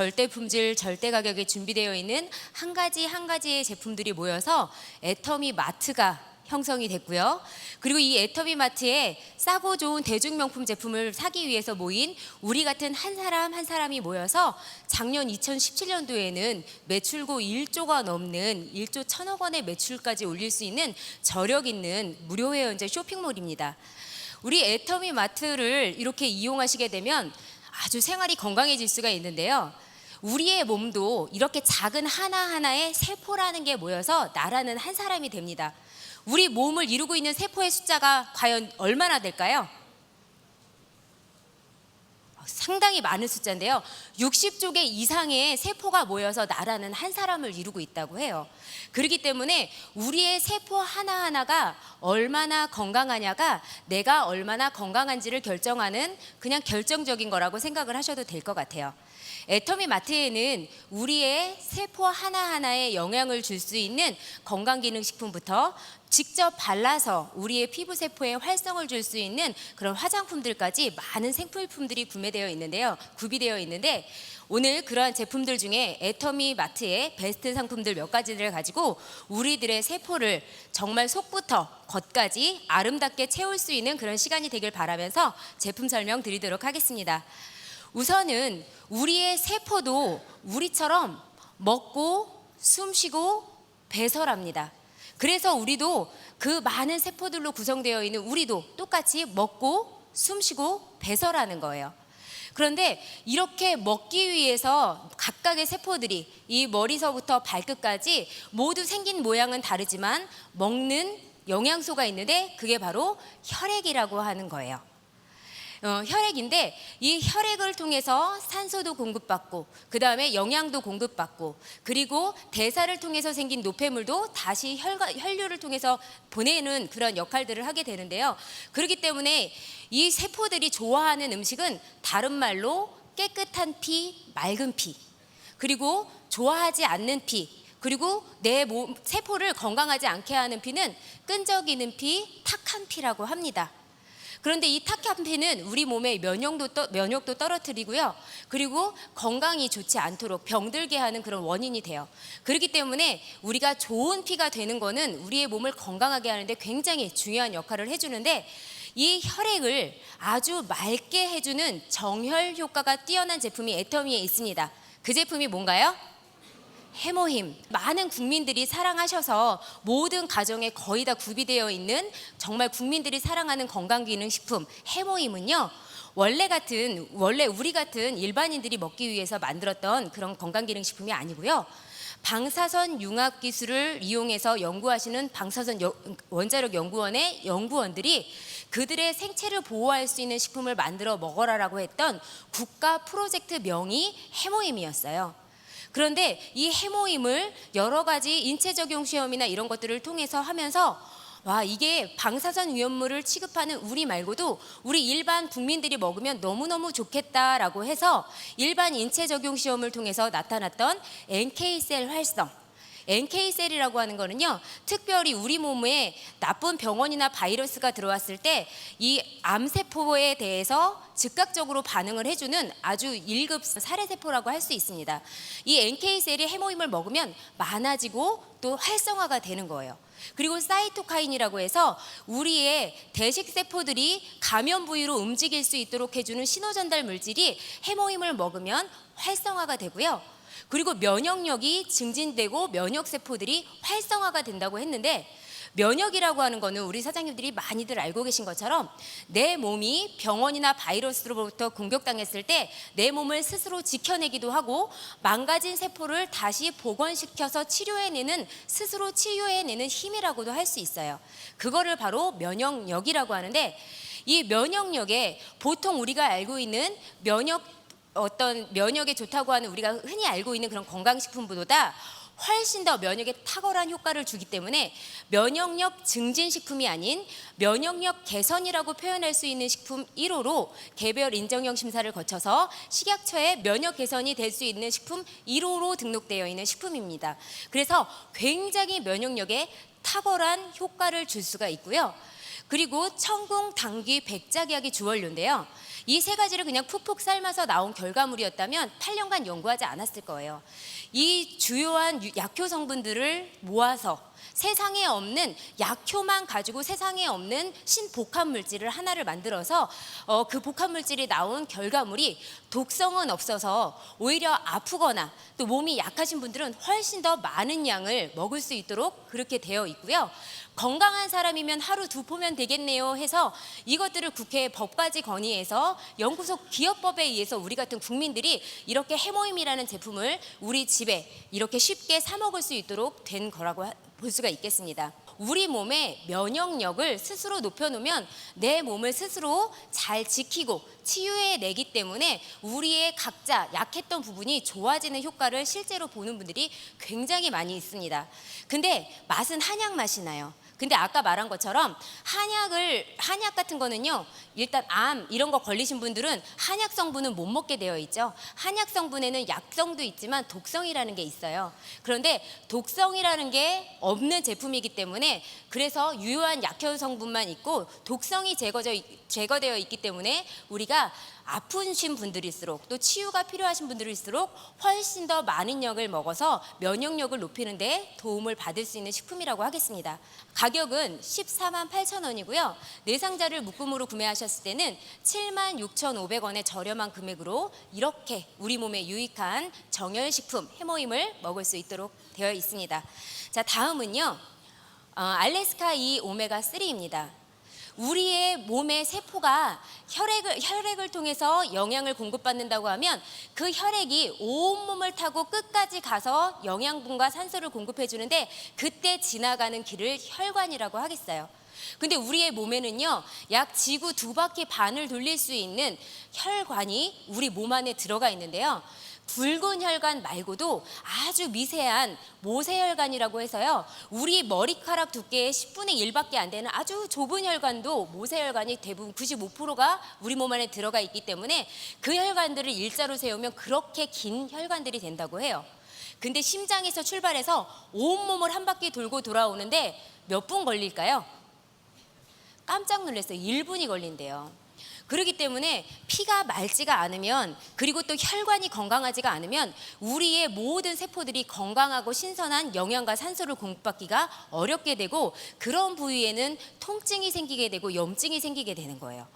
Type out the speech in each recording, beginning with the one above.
절대 품질, 절대 가격에 준비되어 있는 한 가지 한 가지의 제품들이 모여서 애터미 마트가 형성이 됐고요. 그리고 이 애터미 마트에 싸고 좋은 대중명품 제품을 사기 위해서 모인 우리 같은 한 사람 한 사람이 모여서 작년 2017년도에는 매출고 1조가 넘는 1조 1천억 원의 매출까지 올릴 수 있는 저력 있는 무료 회원제 쇼핑몰입니다. 우리 애터미 마트를 이렇게 이용하시게 되면 아주 생활이 건강해질 수가 있는데요. 우리의 몸도 이렇게 작은 하나하나의 세포라는 게 모여서 나라는 한 사람이 됩니다. 우리 몸을 이루고 있는 세포의 숫자가 과연 얼마나 될까요? 상당히 많은 숫자인데요. 60조 개 이상의 세포가 모여서 나라는 한 사람을 이루고 있다고 해요. 그렇기 때문에 우리의 세포 하나하나가 얼마나 건강하냐가 내가 얼마나 건강한지를 결정하는 그냥 결정적인 거라고 생각을 하셔도 될 것 같아요. 애터미 마트에는 우리의 세포 하나하나에 영향을 줄 수 있는 건강기능식품부터 직접 발라서 우리의 피부 세포에 활성을 줄 수 있는 그런 화장품들까지 많은 생필품들이 구매되어 있는데요. 구비되어 있는데 오늘 그러한 제품들 중에 애터미 마트의 베스트 상품들 몇 가지를 가지고 우리들의 세포를 정말 속부터 겉까지 아름답게 채울 수 있는 그런 시간이 되길 바라면서 제품 설명 드리도록 하겠습니다. 우선은 우리의 세포도 우리처럼 먹고 숨쉬고 배설합니다. 그래서 우리도 그 많은 세포들로 구성되어 있는 우리도 똑같이 먹고 숨쉬고 배설하는 거예요. 그런데 이렇게 먹기 위해서 각각의 세포들이 이 머리서부터 발끝까지 모두 생긴 모양은 다르지만 먹는 영양소가 있는데 그게 바로 혈액이라고 하는 거예요. 어, 혈액인데 이 혈액을 통해서 산소도 공급받고 그 다음에 영양도 공급받고 그리고 대사를 통해서 생긴 노폐물도 다시 혈과, 혈류를 통해서 보내는 그런 역할들을 하게 되는데요. 그렇기 때문에 이 세포들이 좋아하는 음식은 다른 말로 깨끗한 피, 맑은 피 그리고 좋아하지 않는 피 그리고 내 몸, 세포를 건강하지 않게 하는 피는 끈적이는 피, 탁한 피라고 합니다. 그런데 이 타카피는 우리 몸의 면역도, 떠, 면역도 떨어뜨리고요. 그리고 건강이 좋지 않도록 병들게 하는 그런 원인이 돼요. 그렇기 때문에 우리가 좋은 피가 되는 거는 우리의 몸을 건강하게 하는데 굉장히 중요한 역할을 해주는데 이 혈액을 아주 맑게 해주는 정혈 효과가 뛰어난 제품이 애터미에 있습니다. 그 제품이 뭔가요? 해모힘 많은 국민들이 사랑하셔서 모든 가정에 거의 다 구비되어 있는 정말 국민들이 사랑하는 건강기능식품 해모힘은요 원래 같은 원래 우리 같은 일반인들이 먹기 위해서 만들었던 그런 건강기능식품이 아니고요 방사선 융합 기술을 이용해서 연구하시는 방사선 여- 원자력 연구원의 연구원들이 그들의 생체를 보호할 수 있는 식품을 만들어 먹어라라고 했던 국가 프로젝트 명이 해모힘이었어요. 그런데 이 해모임을 여러 가지 인체 적용 시험이나 이런 것들을 통해서 하면서 와 이게 방사선 위험물을 취급하는 우리 말고도 우리 일반 국민들이 먹으면 너무너무 좋겠다라고 해서 일반 인체 적용 시험을 통해서 나타났던 NK셀 활성 NK셀이라고 하는 거는요, 특별히 우리 몸에 나쁜 병원이나 바이러스가 들어왔을 때 이 암세포에 대해서 즉각적으로 반응을 해주는 아주 1급 살해세포라고 할 수 있습니다. 이 NK셀이 해모임을 먹으면 많아지고 또 활성화가 되는 거예요. 그리고 사이토카인이라고 해서 우리의 대식 세포들이 감염 부위로 움직일 수 있도록 해주는 신호 전달 물질이 해모임을 먹으면 활성화가 되고요. 그리고 면역력이 증진되고 면역 세포들이 활성화가 된다고 했는데 면역이라고 하는 거는 우리 사장님들이 많이들 알고 계신 것처럼 내 몸이 병원이나 바이러스로부터 공격당했을 때 내 몸을 스스로 지켜내기도 하고 망가진 세포를 다시 복원시켜서 치료해내는 스스로 치유해내는 힘이라고도 할 수 있어요. 그거를 바로 면역력이라고 하는데 이 면역력에 보통 우리가 알고 있는 면역 어떤 면역에 좋다고 하는 우리가 흔히 알고 있는 그런 건강식품보다 훨씬 더 면역에 탁월한 효과를 주기 때문에 면역력 증진 식품이 아닌 면역력 개선이라고 표현할 수 있는 식품 1호로 개별 인정형 심사를 거쳐서 식약처에 면역 개선이 될 수 있는 식품 1호로 등록되어 있는 식품입니다. 그래서 굉장히 면역력에 탁월한 효과를 줄 수가 있고요. 그리고 청궁, 당귀, 백작약이 주원료인데요. 이 세 가지를 그냥 푹푹 삶아서 나온 결과물이었다면 8년간 연구하지 않았을 거예요. 이 주요한 유- 약효 성분들을 모아서 세상에 없는 약효만 가지고 세상에 없는 신복합 물질을 하나를 만들어서 어, 그 복합 물질이 나온 결과물이 독성은 없어서 오히려 아프거나 또 몸이 약하신 분들은 훨씬 더 많은 양을 먹을 수 있도록 그렇게 되어 있고요. 건강한 사람이면 하루 두 포면 되겠네요 해서 이것들을 국회에 법까지 건의해서 연구소 기업법에 의해서 우리 같은 국민들이 이렇게 해모임이라는 제품을 우리 집에 이렇게 쉽게 사 먹을 수 있도록 된 거라고 하- 볼 수가 있겠습니다. 우리 몸의 면역력을 스스로 높여놓으면 내 몸을 스스로 잘 지키고 치유해내기 때문에 우리의 각자 약했던 부분이 좋아지는 효과를 실제로 보는 분들이 굉장히 많이 있습니다. 근데 맛은 한약 맛이 나요. 근데 아까 말한 것처럼 한약을 한약 같은 거는요 일단 암 이런 거 걸리신 분들은 한약 성분은 못 먹게 되어 있죠 한약 성분에는 약성도 있지만 독성이라는 게 있어요 그런데 독성이라는 게 없는 제품이기 때문에 그래서 유효한 약효 성분만 있고 독성이 제거져 제거되어 있기 때문에 우리가 아프신 분들일수록 또 치유가 필요하신 분들일수록 훨씬 더 많은 약을 먹어서 면역력을 높이는 데 도움을 받을 수 있는 식품이라고 하겠습니다. 가격은 14만 8천 원이고요. 네 상자를 묶음으로 구매하셨을 때는 7만 6,500원의 저렴한 금액으로 이렇게 우리 몸에 유익한 정열식품 해모임을 먹을 수 있도록 되어 있습니다. 자, 다음은요. 어, 알래스카 이 오메가 3입니다. 우리의 몸의 세포가 혈액을 혈액을 통해서 영양을 공급받는다고 하면 그 혈액이 온 몸을 타고 끝까지 가서 영양분과 산소를 공급해 주는데 그때 지나가는 길을 혈관이라고 하겠어요. 근데 우리의 몸에는요, 약 지구 두 바퀴 반을 돌릴 수 있는 혈관이 우리 몸 안에 들어가 있는데요. 굵은 혈관 말고도 아주 미세한 모세혈관이라고 해서요. 우리 머리카락 두께의 10분의 1밖에 안 되는 아주 좁은 혈관도 모세혈관이 대부분 95%가 우리 몸 안에 들어가 있기 때문에 그 혈관들을 일자로 세우면 그렇게 긴 혈관들이 된다고 해요. 근데 심장에서 출발해서 온몸을 한 바퀴 돌고 돌아오는데 몇 분 걸릴까요? 깜짝 놀랐어요. 1분이 걸린대요. 그렇기 때문에 피가 맑지가 않으면 그리고 또 혈관이 건강하지가 않으면 우리의 모든 세포들이 건강하고 신선한 영양과 산소를 공급받기가 어렵게 되고 그런 부위에는 통증이 생기게 되고 염증이 생기게 되는 거예요.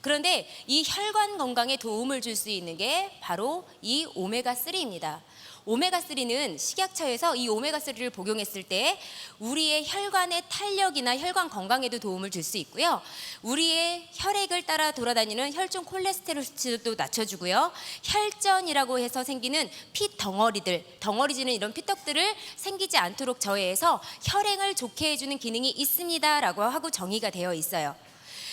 그런데 이 혈관 건강에 도움을 줄 수 있는 게 바로 이 오메가 3입니다. 오메가 3는 식약처에서 이 오메가 3를 복용했을 때 우리의 혈관의 탄력이나 혈관 건강에도 도움을 줄 수 있고요. 우리의 혈액을 따라 돌아다니는 혈중 콜레스테롤 수치도 낮춰주고요. 혈전이라고 해서 생기는 피 덩어리들, 덩어리지는 이런 피떡들을 생기지 않도록 저해해서 혈행을 좋게 해주는 기능이 있습니다라고 하고 정의가 되어 있어요.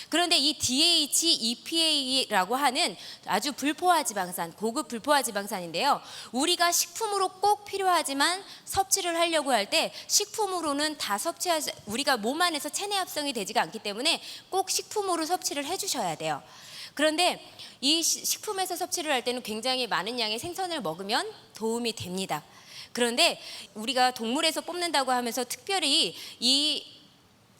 그런데 이 DH, EPA라고 하는 아주 불포화 지방산, 고급 불포화 지방산인데요. 우리가 식품으로 꼭 필요하지만 섭취를 하려고 할 때 식품으로는 다 섭취하지 우리가 몸 안에서 체내 합성이 되지가 않기 때문에 꼭 식품으로 섭취를 해 주셔야 돼요. 그런데 이 시- 식품에서 섭취를 할 때는 굉장히 많은 양의 생선을 먹으면 도움이 됩니다. 그런데 우리가 동물에서 뽑는다고 하면서 특별히 이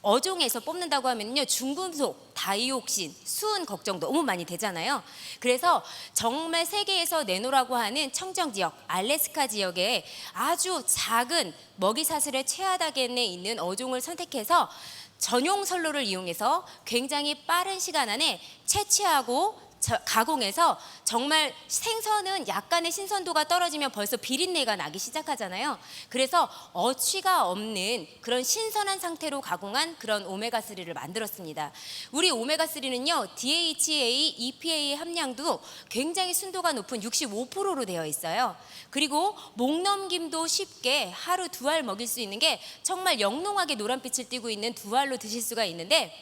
어종에서 뽑는다고 하면요 중금속, 다이옥신, 수은 걱정 너무 많이 되잖아요. 그래서 정말 세계에서 내노라고 하는 청정 지역, 알래스카 지역에 아주 작은 먹이 사슬의 최하단에 있는 어종을 선택해서 전용 선로를 이용해서 굉장히 빠른 시간 안에 채취하고 저- 가공해서 정말 생선은 약간의 신선도가 떨어지면 벌써 비린내가 나기 시작하잖아요. 그래서 어취가 없는 그런 신선한 상태로 가공한 그런 오메가 3를 만들었습니다. 우리 오메가 3는요 DHA, EPA 함량도 굉장히 순도가 높은 65%로 되어 있어요. 그리고 목넘김도 쉽게 하루 두 알 먹일 수 있는 게 정말 영롱하게 노란빛을 띠고 있는 두 알로 드실 수가 있는데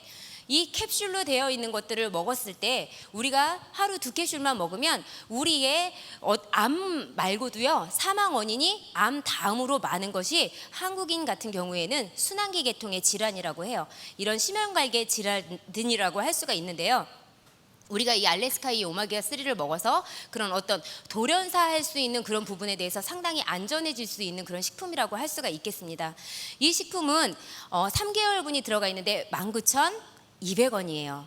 이 캡슐로 되어 있는 것들을 먹었을 때 우리가 하루 두 캡슐만 먹으면 우리의 어, 암 말고도요 사망 원인이 암 다음으로 많은 것이 한국인 같은 경우에는 순환기 계통의 질환이라고 해요. 이런 심혈관계 질환이라고 할 수가 있는데요. 우리가 이 알래스카 이 오마기아 3를 먹어서 그런 어떤 돌연사할 수 있는 그런 부분에 대해서 상당히 안전해질 수 있는 그런 식품이라고 할 수가 있겠습니다. 이 식품은 어, 3개월분이 들어가 있는데 19,000 200원이에요.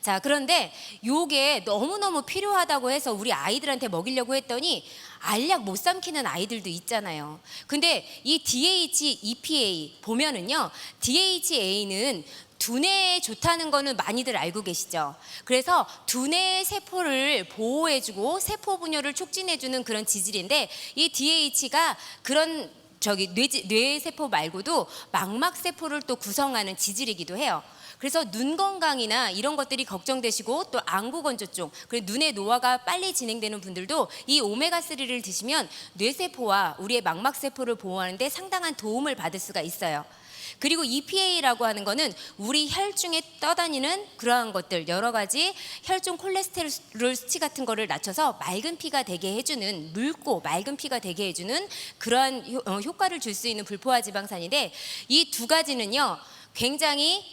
자, 그런데 요게 너무너무 필요하다고 해서 우리 아이들한테 먹이려고 했더니 알약 못 삼키는 아이들도 있잖아요. 근데 이 DH, EPA 보면은요. DHA는 두뇌에 좋다는 거는 많이들 알고 계시죠. 그래서 두뇌 세포를 보호해주고 세포 분열을 촉진해주는 그런 지질인데 이 DH가 그런 저기 뇌, 뇌세포 말고도 망막세포를 또 구성하는 지질이기도 해요. 그래서 눈 건강이나 이런 것들이 걱정되시고 또 안구 건조증, 그리고 눈의 노화가 빨리 진행되는 분들도 이 오메가 3를 드시면 뇌세포와 우리의 망막 세포를 보호하는데 상당한 도움을 받을 수가 있어요. 그리고 EPA라고 하는 거는 우리 혈중에 떠다니는 그러한 것들 여러 가지 혈중 콜레스테롤 수치 같은 거를 낮춰서 맑은 피가 되게 해주는 묽고 맑은 피가 되게 해주는 그러한 효- 어, 효과를 줄 수 있는 불포화 지방산인데 이 두 가지는요 굉장히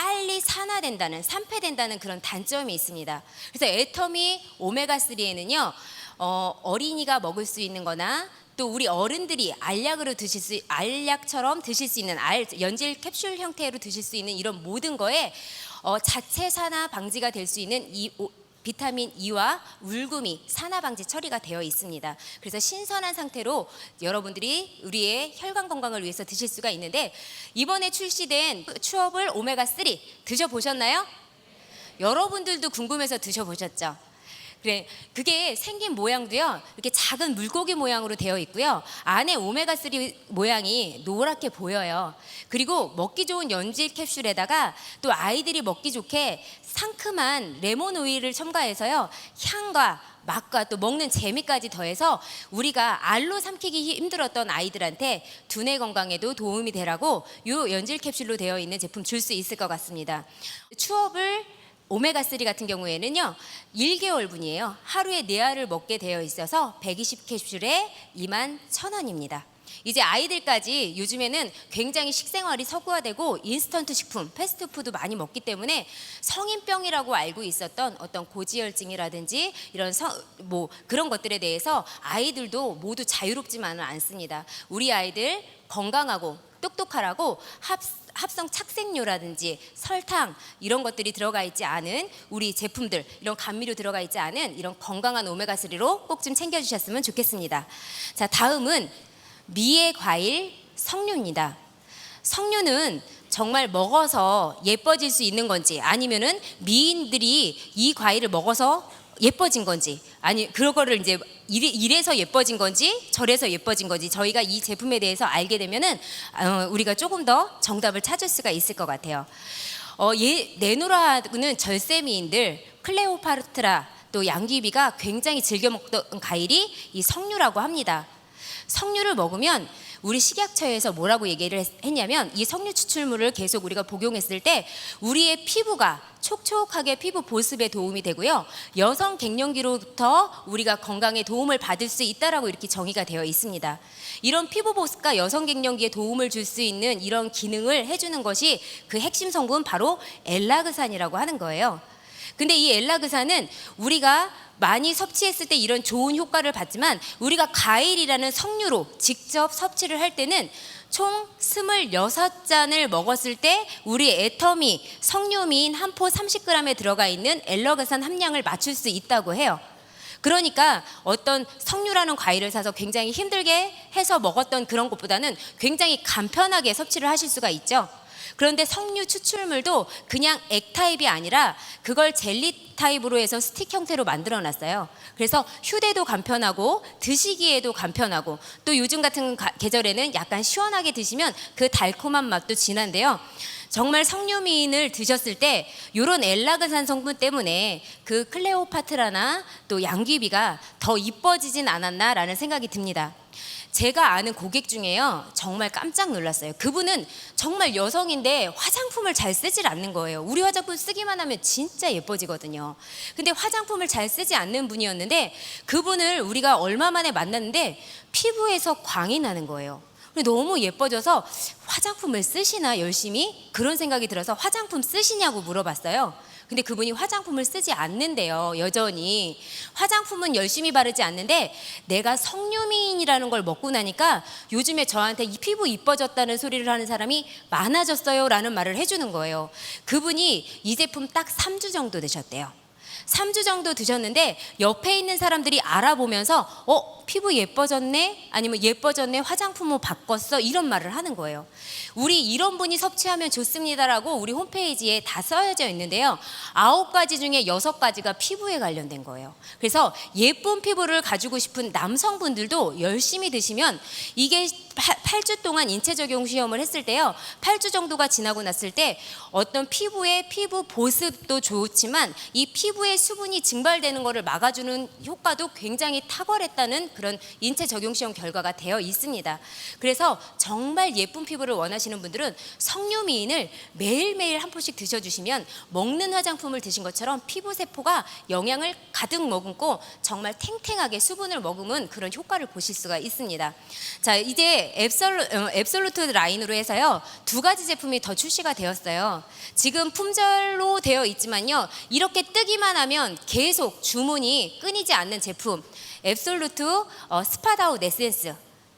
빨리 산화된다는 산패된다는 그런 단점이 있습니다. 그래서 애터미 오메가 3에는요 어, 어린이가 먹을 수 있는 거나 또 우리 어른들이 알약으로 드실 수 알약처럼 드실 수 있는 알 연질 캡슐 형태로 드실 수 있는 이런 모든 거에 어, 자체 산화 방지가 될 수 있는 이 오- 비타민 E와 울구미 산화 방지 처리가 되어 있습니다. 그래서 신선한 상태로 여러분들이 우리의 혈관 건강을 위해서 드실 수가 있는데 이번에 출시된 추어블 오메가 3 드셔 보셨나요? 여러분들도 궁금해서 드셔 보셨죠? 그래 그게 생긴 모양도요 이렇게 작은 물고기 모양으로 되어 있고요. 안에 오메가 3 모양이 노랗게 보여요. 그리고 먹기 좋은 연질 캡슐에다가 또 아이들이 먹기 좋게 상큼한 레몬 오일을 첨가해서요 향과 맛과 또 먹는 재미까지 더해서 우리가 알로 삼키기 힘들었던 아이들한테 두뇌 건강에도 도움이 되라고 요 연질 캡슐로 되어 있는 제품 줄 수 있을 것 같습니다. 추업을 오메가 3 같은 경우에는요 1개월분이에요 하루에 네 알을 먹게 되어 있어서 120캡슐에 2만 1,000원입니다 이제 아이들까지 요즘에는 굉장히 식생활이 서구화되고 인스턴트 식품, 패스트푸드 많이 먹기 때문에 성인병이라고 알고 있었던 어떤 고지혈증이라든지 이런 성, 뭐 그런 것들에 대해서 아이들도 모두 자유롭지만은 않습니다. 우리 아이들 건강하고 똑똑하라고 합 합성 착색료라든지 설탕 이런 것들이 들어가 있지 않은 우리 제품들 이런 감미료 들어가 있지 않은 이런 건강한 오메가 3로 꼭 좀 챙겨 주셨으면 좋겠습니다. 자, 다음은 미의 과일 석류입니다. 석류는 정말 먹어서 예뻐질 수 있는 건지 아니면은 미인들이 이 과일을 먹어서 예뻐진 건지 아니 그거를 이제 이래- 이래 서 예뻐진 건지 저래서 예뻐진 건지 저희가 이 제품에 대해서 알게 되면은 어, 우리가 조금 더 정답을 찾을 수가 있을 것 같아요. 어, 얘 네노라는 절세미인들 클레오파트라 또 양귀비가 굉장히 즐겨 먹던 과일이 이 석류라고 합니다. 석류를 먹으면 우리 식약처에서 뭐라고 얘기를 했- 했냐면 이 석류 추출물을 계속 우리가 복용했을 때 우리의 피부가 촉촉하게 피부 보습에 도움이 되고요. 여성 갱년기로부터 우리가 건강에 도움을 받을 수 있다라고 이렇게 정의가 되어 있습니다. 이런 피부 보습과 여성 갱년기에 도움을 줄 수 있는 이런 기능을 해주는 것이 그 핵심 성분 바로 엘라그산이라고 하는 거예요. 근데 이 엘라그산은 우리가 많이 섭취했을 때 이런 좋은 효과를 받지만 우리가 과일이라는 석류로 직접 섭취를 할 때는 총 26잔을 먹었을 때 우리 애터미 석류미인 한포 30g에 들어가 있는 엘러그산 함량을 맞출 수 있다고 해요. 그러니까 어떤 석류라는 과일을 사서 굉장히 힘들게 해서 먹었던 그런 것보다는 굉장히 간편하게 섭취를 하실 수가 있죠. 그런데 석류 추출물도 그냥 액 타입이 아니라 그걸 젤리 타입으로 해서 스틱 형태로 만들어 놨어요. 그래서 휴대도 간편하고 드시기에도 간편하고 또 요즘 같은 가- 계절에는 약간 시원하게 드시면 그 달콤한 맛도 진한데요. 정말 석류미인을 드셨을 때 이런 엘라그산 성분 때문에 그 클레오파트라나 또 양귀비가 더 이뻐지진 않았나라는 생각이 듭니다. 제가 아는 고객 중에요 정말 깜짝 놀랐어요. 그분은 정말 여성인데 화장품을 잘 쓰질 않는 거예요. 우리 화장품 쓰기만 하면 진짜 예뻐지거든요. 근데 화장품을 잘 쓰지 않는 분이었는데 그분을 우리가 얼마 만에 만났는데 피부에서 광이 나는 거예요. 너무 예뻐져서 화장품을 쓰시나 열심히 그런 생각이 들어서 화장품 쓰시냐고 물어봤어요. 근데 그분이 화장품을 쓰지 않는데요. 여전히 화장품은 열심히 바르지 않는데 내가 석류미인이라는 걸 먹고 나니까 요즘에 저한테 이 피부 이뻐졌다는 소리를 하는 사람이 많아졌어요라는 말을 해주는 거예요. 그분이 이 제품 딱 3주 정도 되셨대요. 3주 정도 드셨는데 옆에 있는 사람들이 알아보면서 어 피부 예뻐졌네 아니면 예뻐졌네 화장품을 바꿨어 이런 말을 하는 거예요. 우리 이런 분이 섭취하면 좋습니다라고 우리 홈페이지에 다 써져 있는데요. 아홉 가지 중에 여섯 가지가 피부에 관련된 거예요. 그래서 예쁜 피부를 가지고 싶은 남성분들도 열심히 드시면 이게 8주 동안 인체 적용 시험을 했을 때요. 8주 정도가 지나고 났을 때 어떤 피부의 피부 보습도 좋지만 이 피부의 수분이 증발되는 것을 막아주는 효과도 굉장히 탁월했다는 그런 인체 적용 시험 결과가 되어 있습니다. 그래서 정말 예쁜 피부를 원하시는 분들은 석류 미인을 매일매일 한 포씩 드셔주시면 먹는 화장품을 드신 것처럼 피부 세포가 영양을 가득 머금고 정말 탱탱하게 수분을 머금은 그런 효과를 보실 수가 있습니다. 자 이제 어, 앱솔루트 라인으로 해서요 두 가지 제품이 더 출시가 되었어요. 지금 품절로 되어 있지만요 이렇게 뜨기만 하면 계속 주문이 끊이지 않는 제품 앱솔루트 어, 스파다웃 에센스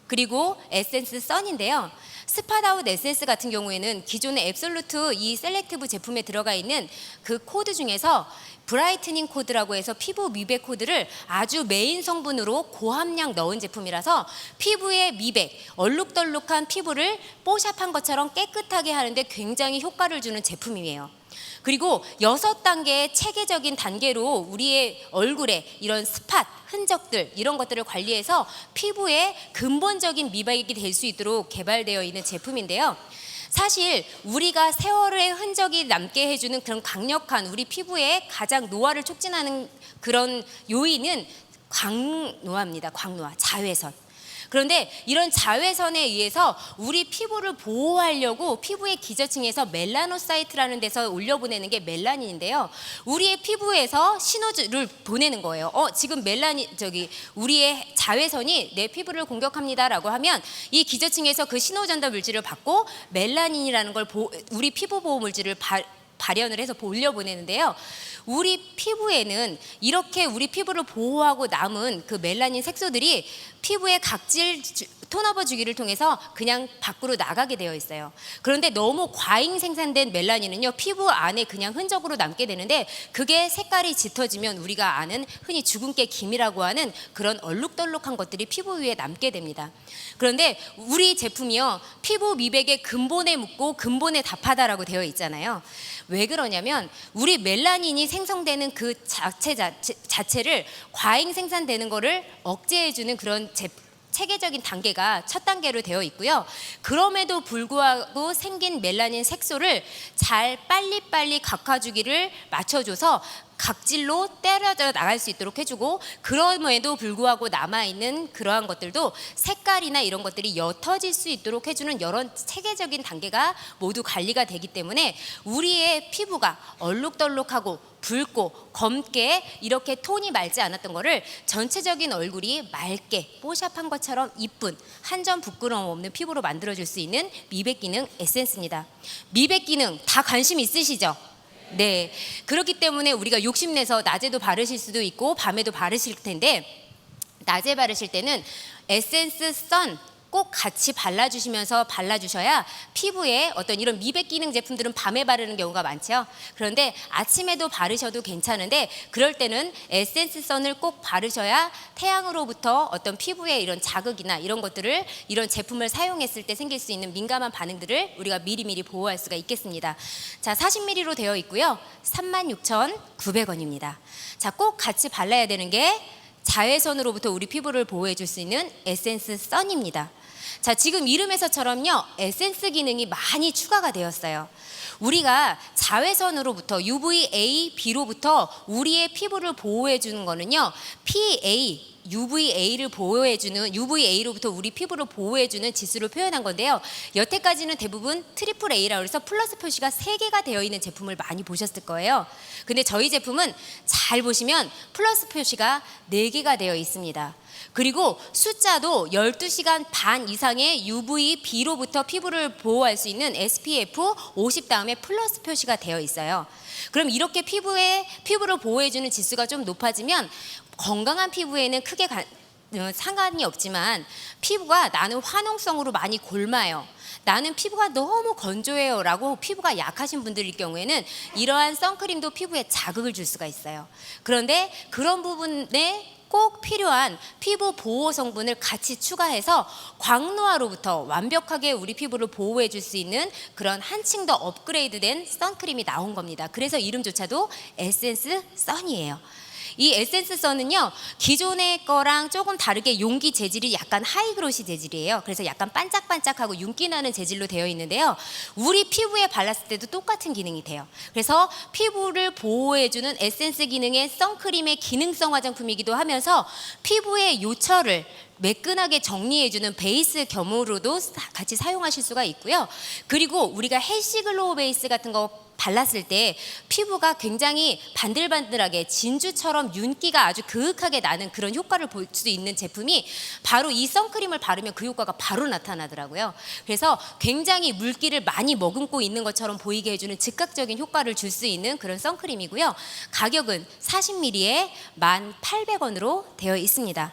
그리고 에센스 선인데요. 스파다웃 에센스 같은 경우에는 기존의 앱솔루트 이 셀렉티브 제품에 들어가 있는 그 코드 중에서 브라이트닝 코드라고 해서 피부 미백 코드를 아주 메인 성분으로 고함량 넣은 제품이라서 피부의 미백, 얼룩덜룩한 피부를 뽀샵한 것처럼 깨끗하게 하는데 굉장히 효과를 주는 제품이에요. 그리고 여섯 단계의 체계적인 단계로 우리의 얼굴에 이런 스팟, 흔적들 이런 것들을 관리해서 피부에 근본적인 미백이 될 수 있도록 개발되어 있는 제품인데요. 사실 우리가 세월의 흔적이 남게 해주는 그런 강력한 우리 피부에 가장 노화를 촉진하는 그런 요인은 광노화입니다. 광노화, 자외선. 그런데 이런 자외선에 의해서 우리 피부를 보호하려고 피부의 기저층에서 멜라노사이트라는 데서 올려보내는 게 멜라닌인데요. 우리의 피부에서 신호를 보내는 거예요. 어, 지금 멜라닌, 저기, 우리의 자외선이 내 피부를 공격합니다라고 하면 이 기저층에서 그 신호 전달 물질을 받고 멜라닌이라는 걸 보, 우리 피부 보호 물질을 발, 발현을 해서 올려보내는데요. 우리 피부에는 이렇게 우리 피부를 보호하고 남은 그 멜라닌 색소들이 피부의 각질 주- 톤오버 주기를 통해서 그냥 밖으로 나가게 되어 있어요. 그런데 너무 과잉 생산된 멜라닌은요, 피부 안에 그냥 흔적으로 남게 되는데 그게 색깔이 짙어지면 우리가 아는 흔히 주근깨 김이라고 하는 그런 얼룩덜룩한 것들이 피부 위에 남게 됩니다. 그런데 우리 제품이요, 피부 미백의 근본에 묻고 근본에 답하다라고 되어 있잖아요. 왜 그러냐면 우리 멜라닌이 생성되는 그 자체 자체, 자체를 과잉 생산되는 거를 억제해주는 그런 제, 체계적인 단계가 첫 단계로 되어 있고요. 그럼에도 불구하고 생긴 멜라닌 색소를 잘 빨리빨리 각화주기를 맞춰줘서 각질로 때려져 나갈 수 있도록 해주고 그럼에도 불구하고 남아있는 그러한 것들도 색깔이나 이런 것들이 옅어질 수 있도록 해주는 여러 체계적인 단계가 모두 관리가 되기 때문에 우리의 피부가 얼룩덜룩하고 붉고 검게 이렇게 톤이 맑지 않았던 거를 전체적인 얼굴이 맑게 뽀샵한 것처럼 이쁜 한 점 부끄러움 없는 피부로 만들어줄 수 있는 미백 기능 에센스입니다. 미백 기능 다 관심 있으시죠? 네. 그렇기 때문에 우리가 욕심내서 낮에도 바르실 수도 있고 밤에도 바르실 텐데 낮에 바르실 때는 에센스 선 꼭 같이 발라주시면서 발라주셔야 피부에 어떤 이런 미백 기능 제품들은 밤에 바르는 경우가 많죠. 그런데 아침에도 바르셔도 괜찮은데 그럴 때는 에센스 선을 꼭 바르셔야 태양으로부터 어떤 피부에 이런 자극이나 이런 것들을 이런 제품을 사용했을 때 생길 수 있는 민감한 반응들을 우리가 미리미리 보호할 수가 있겠습니다. 자, 40ml로 되어 있고요. 36,900원입니다. 자, 꼭 같이 발라야 되는 게 자외선으로부터 우리 피부를 보호해 줄 수 있는 에센스 선입니다. 자, 지금 이름에서처럼요, 에센스 기능이 많이 추가가 되었어요. 우리가 자외선으로부터 UVA, B로부터 우리의 피부를 보호해 주는 거는요, PA, UVA를 보호해주는 UVA로부터 우리 피부를 보호해주는 지수를 표현한 건데요. 여태까지는 대부분 트리플 A라고 해서 플러스 표시가 세 개가 되어 있는 제품을 많이 보셨을 거예요. 근데 저희 제품은 잘 보시면 플러스 표시가 네 개가 되어 있습니다. 그리고 숫자도 12시간 반 이상의 UVB로부터 피부를 보호할 수 있는 SPF 50 다음에 플러스 표시가 되어 있어요. 그럼 이렇게 피부에 피부를 보호해 주는 지수가 좀 높아지면 건강한 피부에는 크게 가- 어, 상관이 없지만 피부가 나는 화농성으로 많이 골마요. 나는 피부가 너무 건조해요 라고 피부가 약하신 분들일 경우에는 이러한 선크림도 피부에 자극을 줄 수가 있어요. 그런데 그런 부분에 꼭 필요한 피부 보호 성분을 같이 추가해서 광노화로부터 완벽하게 우리 피부를 보호해 줄 수 있는 그런 한층 더 업그레이드된 선크림이 나온 겁니다. 그래서 이름조차도 에센스 선이에요. 이 에센스 선은요 기존의 거랑 조금 다르게 용기 재질이 약간 하이그로시 재질이에요. 그래서 약간 반짝반짝하고 윤기 나는 재질로 되어 있는데요. 우리 피부에 발랐을 때도 똑같은 기능이 돼요. 그래서 피부를 보호해주는 에센스 기능의 선크림의 기능성 화장품이기도 하면서 피부의 요철을 매끈하게 정리해주는 베이스 겸으로도 사- 같이 사용하실 수가 있고요. 그리고 우리가 헬시글로우 베이스 같은 거 발랐을 때 피부가 굉장히 반들반들하게 진주처럼 윤기가 아주 그윽하게 나는 그런 효과를 볼 수 있는 제품이 바로 이 선크림을 바르면 그 효과가 바로 나타나더라고요. 그래서 굉장히 물기를 많이 머금고 있는 것처럼 보이게 해주는 즉각적인 효과를 줄 수 있는 그런 선크림이고요. 가격은 40ml에 1,800원으로 되어 있습니다.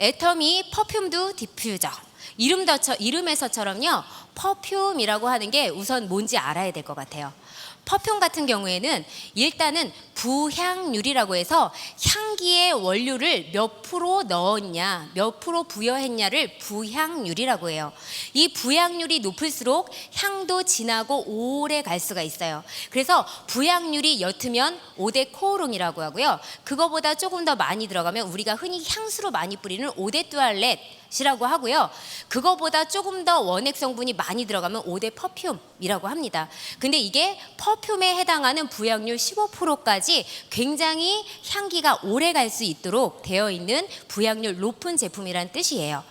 애터미 퍼퓸드 디퓨저 이름 더처, 이름에서처럼요 퍼퓸이라고 하는 게 우선 뭔지 알아야 될 것 같아요. 퍼퓸 같은 경우에는 일단은 부향률이라고 해서 향기의 원료를 몇 프로 넣었냐 몇 프로 부여했냐를 부향률이라고 해요. 이 부향률이 높을수록 향도 진하고 오래 갈 수가 있어요. 그래서 부향률이 옅으면 오데 코오롱이라고 하고요. 그거보다 조금 더 많이 들어가면 우리가 흔히 향수로 많이 뿌리는 오데 뚜알렛 이라고 하고요. 그거보다 조금 더 원액 성분이 많이 들어가면 오데 퍼퓸이라고 합니다. 근데 이게 퍼퓸에 해당하는 부향률 15%까지 굉장히 향기가 오래 갈 수 있도록 되어 있는 부향률 높은 제품이란 뜻이에요.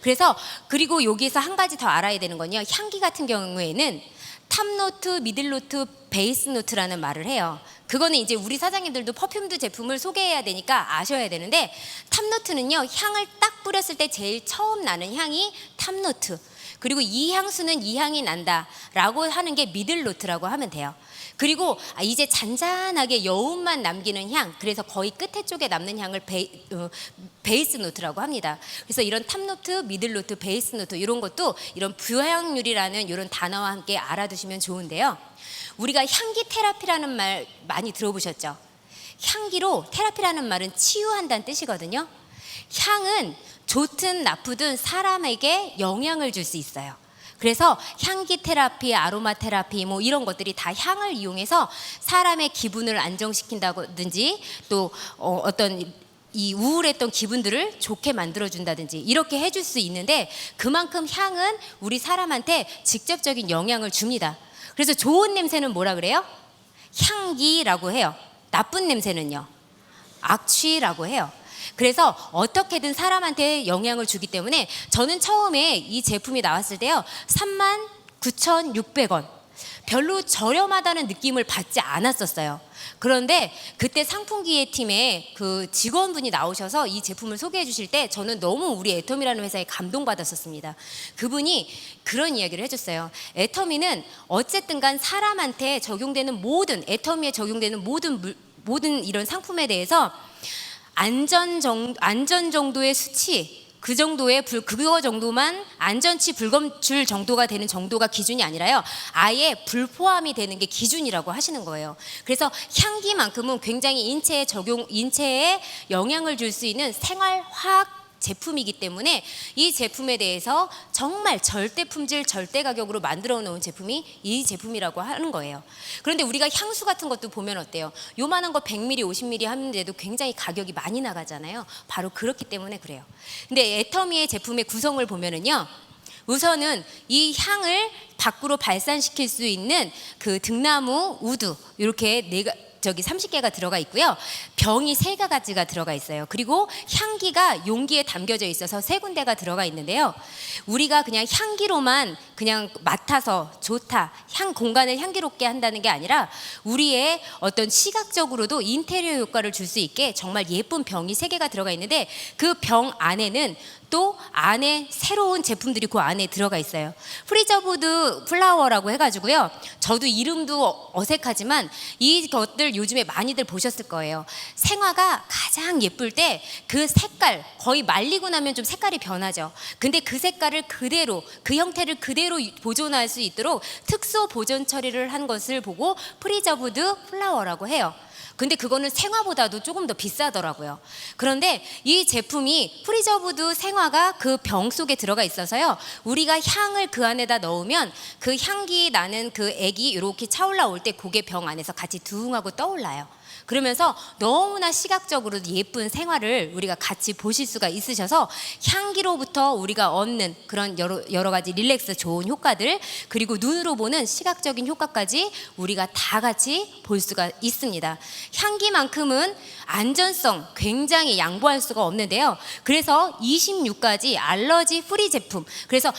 그래서 그리고 여기서 한 가지 더 알아야 되는 건요. 향기 같은 경우에는 탑노트, 미들노트, 베이스노트라는 말을 해요. 그거는 이제 우리 사장님들도 퍼퓸드 제품을 소개해야 되니까 아셔야 되는데 탑노트는요 향을 딱 뿌렸을 때 제일 처음 나는 향이 탑노트 그리고 이 향수는 이 향이 난다라고 하는 게 미들노트라고 하면 돼요. 그리고 아, 이제 잔잔하게 여운만 남기는 향, 그래서 거의 끝에 쪽에 남는 향을 베이, 어, 베이스 노트라고 합니다. 그래서 이런 탑 노트, 미들 노트, 베이스 노트 이런 것도 이런 부향률이라는 이런 단어와 함께 알아두시면 좋은데요. 우리가 향기 테라피라는 말 많이 들어보셨죠? 향기로 테라피라는 말은 치유한다는 뜻이거든요. 향은 좋든 나쁘든 사람에게 영향을 줄 수 있어요. 그래서 향기 테라피, 아로마 테라피 뭐 이런 것들이 다 향을 이용해서 사람의 기분을 안정시킨다든지 또 어, 어떤 이 우울했던 기분들을 좋게 만들어준다든지 이렇게 해줄 수 있는데 그만큼 향은 우리 사람한테 직접적인 영향을 줍니다. 그래서 좋은 냄새는 뭐라 그래요? 향기라고 해요. 나쁜 냄새는요? 악취라고 해요. 그래서 어떻게든 사람한테 영향을 주기 때문에 저는 처음에 이 제품이 나왔을 때요. 3만 9,600원. 별로 저렴하다는 느낌을 받지 않았었어요. 그런데 그때 상품기획 팀에 그 직원분이 나오셔서 이 제품을 소개해 주실 때 저는 너무 우리 애터미라는 회사에 감동받았었습니다. 그분이 그런 이야기를 해줬어요. 애터미는 어쨌든 간 사람한테 적용되는 모든 애터미에 적용되는 모든 물, 모든 이런 상품에 대해서 안전 정 안전 정도의 수치 그 정도의 불 그거 정도만 안전치 불검출 정도가 되는 정도가 기준이 아니라요. 아예 불포함이 되는 게 기준이라고 하시는 거예요. 그래서 향기만큼은 굉장히 인체에 적용 인체에 영향을 줄 수 있는 생활 화학 제품이기 때문에 이 제품에 대해서 정말 절대 품질, 절대 가격으로 만들어 놓은 제품이 이 제품이라고 하는 거예요. 그런데 우리가 향수 같은 것도 보면 어때요? 요만한 거 100ml, 50ml 하는데도 굉장히 가격이 많이 나가잖아요. 바로 그렇기 때문에 그래요. 근데 애터미의 제품의 구성을 보면은요. 우선은 이 향을 밖으로 발산시킬 수 있는 그 등나무 우드 이렇게 네가 저기 30개가 들어가 있고요. 병이 세 가지가 들어가 있어요. 그리고 향기가 용기에 담겨져 있어서 세 군데가 들어가 있는데요. 우리가 그냥 향기로만 그냥 맡아서 좋다, 향 공간을 향기롭게 한다는 게 아니라 우리의 어떤 시각적으로도 인테리어 효과를 줄 수 있게 정말 예쁜 병이 세 개가 들어가 있는데 그 병 안에는 또 안에 새로운 제품들이 그 안에 들어가 있어요. 프리저브드 플라워라고 해가지고요. 저도 이름도 어색하지만 이 것들 요즘에 많이들 보셨을 거예요. 생화가 가장 예쁠 때 그 색깔 거의 말리고 나면 좀 색깔이 변하죠. 근데 그 색깔을 그대로 그 형태를 그대로 보존할 수 있도록 특수 보존 처리를 한 것을 보고 프리저브드 플라워라고 해요. 근데 그거는 생화보다도 조금 더 비싸더라고요. 그런데 이 제품이 프리저브드 생화가 그 병 속에 들어가 있어서요. 우리가 향을 그 안에다 넣으면 그 향기 나는 그 액이 이렇게 차올라 올때 그게 병 안에서 같이 두웅하고 떠올라요. 그러면서 너무나 시각적으로 예쁜 생활을 우리가 같이 보실 수가 있으셔서 향기로부터 우리가 얻는 그런 여러, 여러 가지 릴렉스 좋은 효과들 그리고 눈으로 보는 시각적인 효과까지 우리가 다 같이 볼 수가 있습니다. 향기만큼은 안전성 굉장히 양보할 수가 없는데요. 그래서 26가지 알러지 프리 제품. 그래서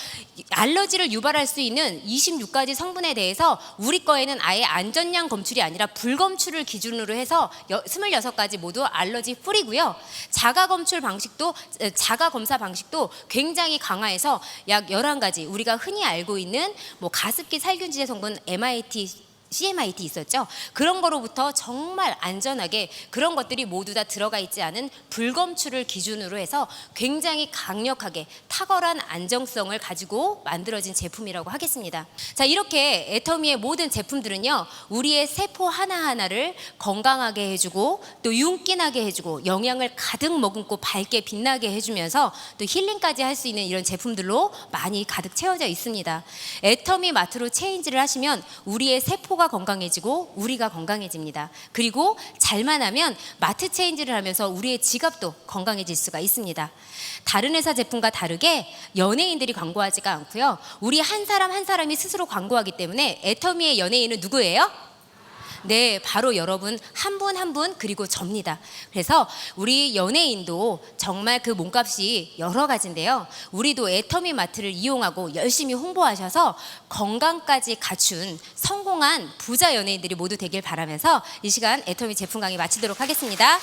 알러지를 유발할 수 있는 26가지 성분에 대해서 우리 거에는 아예 안전량 검출이 아니라 불검출을 기준으로 해서 여- 26가지 모두 알러지 프리고요. 자가 검출 방식도 에, 자가 검사 방식도 굉장히 강화해서 약 11가지 우리가 흔히 알고 있는 뭐 가습기 살균제 성분 MIT CMIT 있었죠. 그런 거로부터 정말 안전하게 그런 것들이 모두 다 들어가 있지 않은 불검출을 기준으로 해서 굉장히 강력하게 탁월한 안정성을 가지고 만들어진 제품이라고 하겠습니다. 자, 이렇게 애터미의 모든 제품들은요. 우리의 세포 하나하나를 건강하게 해주고 또 윤기나게 해주고 영양을 가득 머금고 밝게 빛나게 해주면서 또 힐링까지 할 수 있는 이런 제품들로 많이 가득 채워져 있습니다. 애터미 마트로 체인지를 하시면 우리의 세포 가 건강해지고 우리가 건강해집니다. 그리고 잘만 하면 마트 체인지를 하면서 우리의 지갑도 건강해질 수가 있습니다. 다른 회사 제품과 다르게 연예인들이 광고하지가 않고요. 우리 한 사람 한 사람이 스스로 광고하기 때문에 애터미의 연예인은 누구예요? 네, 바로 여러분 한 분 한 분 그리고 접니다. 그래서 우리 연예인도 정말 그 몸값이 여러 가지인데요. 우리도 애터미 마트를 이용하고 열심히 홍보하셔서 건강까지 갖춘 성공한 부자 연예인들이 모두 되길 바라면서 이 시간 애터미 제품 강의 마치도록 하겠습니다.